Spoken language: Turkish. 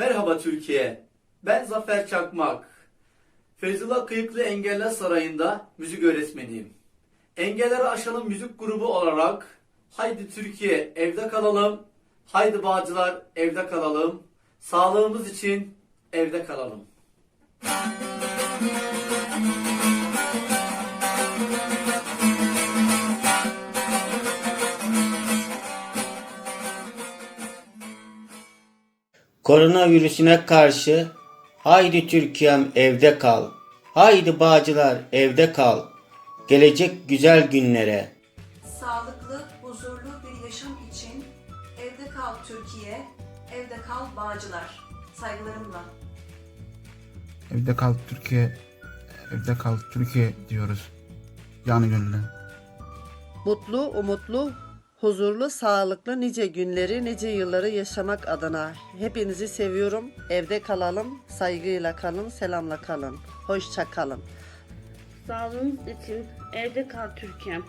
Merhaba Türkiye. Ben Zafer Çakmak. Feyzullah Kıyıklı Engeller Sarayı'nda müzik öğretmeniyim. Engelleri Aşalım Müzik Grubu olarak Haydi Türkiye evde kalalım. Haydi Bağcılar evde kalalım. Sağlığımız için evde kalalım. Koronavirüsüne karşı haydi Türkiye'm evde kal. Haydi bağcılar evde kal. Gelecek güzel günlere. Sağlıklı, huzurlu bir yaşam için evde kal Türkiye, evde kal Bağcılar. Saygılarımla. Evde kal Türkiye, evde kal Türkiye diyoruz. Yani gönülden. Mutlu, umutlu, huzurlu, sağlıklı nice günleri, nice yılları yaşamak adına. Hepinizi seviyorum. Evde kalalım, saygıyla kalın, selamla kalın. Hoşça kalın. Sağlığınız için evde kal Türkiye'm.